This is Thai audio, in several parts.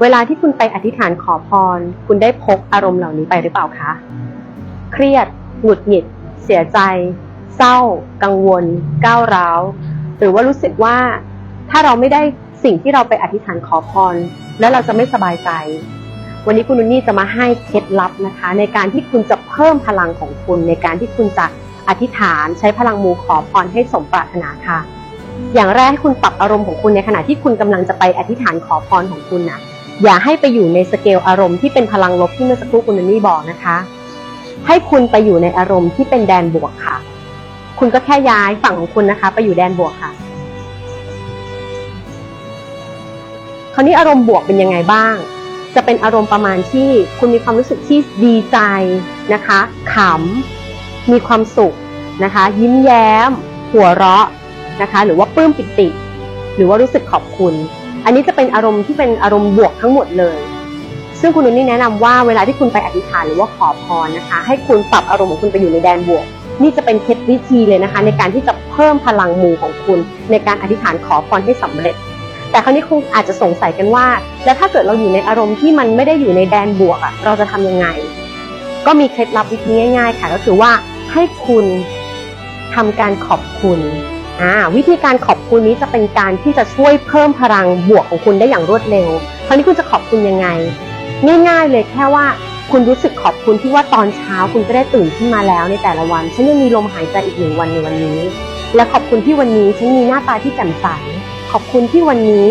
เวลาที่คุณไปอธิษฐานขอพร คุณได้พกอารมณ์เหล่านี้ไปหรือเปล่าคะ เครียด หงุดหงิด เสียใจ เศร้า กังวล ก้าวร้าว หรือว่ารู้สึกว่า ถ้าเราไม่ได้สิ่งที่เราไปอธิษฐานขอพร แล้วเราจะไม่สบายใจ วันนี้คุณนุนนี่จะมาให้เคล็ดลับนะคะ ในการที่คุณจะเพิ่มพลังของคุณ ในการที่คุณจะอธิษฐานใช้พลังมูขอพรให้สมปรารถนาค่ะ อย่างแรกให้คุณปรับอารมณ์ของคุณในขณะที่คุณกำลังจะไปอธิษฐานขอพรของคุณนะ อย่าให้ไปอยู่ในสเกลอารมณ์ที่เป็นพลังลบที่เมื่อสักครู่คุณนุนนี่บอกนะคะ ให้คุณไปอยู่ในอารมณ์ที่เป็นแดนบวกค่ะ คุณก็แค่ย้ายฝั่งของคุณนะคะ ไปอยู่แดนบวกค่ะ คราวนี้อารมณ์บวกเป็นยังไงบ้าง จะเป็นอารมณ์ประมาณที่คุณมีความรู้สึกที่ดีใจนะคะขำมีความสุขนะคะ ยิ้มแย้ม หัวเราะนะคะ หรือว่าปลื้มปิติ หรือว่ารู้สึกขอบคุณ อันนี้จะเป็นอารมณ์ที่เป็นอารมณ์บวกทั้งหมดเลย ซึ่งคุณนุนนี่แนะนำว่าเวลาที่คุณไปอธิษฐานหรือว่าขอพรนะคะ ให้คุณปรับอารมณ์ของคุณไปอยู่ในแดนบวก นี่จะเป็นเคล็ดวิธีเลยนะคะ ในการที่จะเพิ่มพลังมูของคุณ ในการอธิษฐานขอพรให้สำเร็จ แต่คราวนี้คงอาจจะสงสัยกันว่า แล้วถ้าเกิดเราอยู่ในอารมณ์ที่มันไม่ได้อยู่ในแดนบวกอะเราจะทำยังไง ก็มีเคล็ดลับวิธีง่าย ๆ ค่ะก็คือว่าให้คุณทำการขอบคุณ อ่าวิธีการขอบคุณนี้จะเป็นการที่จะช่วยเพิ่มพลังบวกของคุณได้อย่างรวดเร็ว คราวนี้คุณจะขอบคุณยังไง ง่ายๆเลยแค่ว่าคุณรู้สึกขอบคุณที่ว่าตอนเช้าคุณก็ได้ตื่นขึ้นมาแล้วในแต่ละวัน ฉันยังมีลมหายใจอีกหนึ่งวันในวันนี้ และขอบคุณที่วันนี้ฉันมีหน้าตาที่แจ่มใส ขอบคุณที่วันนี้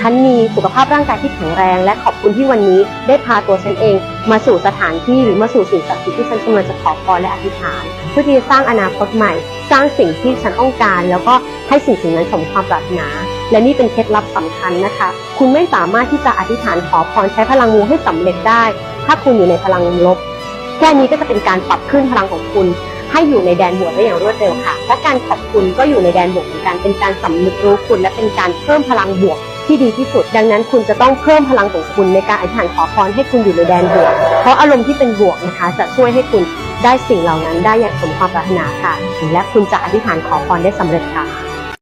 ฉันมีสุขภาพร่างกายที่แข็งแรง และขอบคุณที่วันนี้ได้พาตัวฉันเอง มาสู่สถานที่หรือมาสู่สิ่งศักดิ์สิทธิ์ที่ฉันกำลังจะขอพรและอธิษฐาน เพื่อที่จะสร้างอนาคตใหม่ สร้างสิ่งที่ฉันต้องการ แล้วก็ให้สิ่งสิ่งนั้นสมความปรารถนา และนี่เป็นเคล็ดลับสำคัญนะคะ คุณไม่สามารถที่จะอธิษฐานขอพรใช้พลังมูให้สำเร็จได้ ถ้าคุณอยู่ในพลังลบ แค่นี้ก็จะเป็นการปรับขึ้นพลังของคุณให้อยู่ในแดนบวกได้อย่างรวดเร็วค่ะ และการขอบคุณก็อยู่ในแดนบวกเหมือนกัน เป็นการสำนึกรู้คุณ และเป็นการเพิ่มพลังบวก ที่ดีที่สุด ดังนั้นคุณจะต้องเพิ่มพลังของคุณในการอธิษฐานขอพรให้คุณอยู่ในแดนบวก เพราะอารมณ์ที่เป็นบวกนะคะ จะช่วยให้คุณได้สิ่งเหล่านั้นได้อย่างสมความปรารถนาค่ะ และคุณจะอธิษฐานขอพรได้สำเร็จค่ะ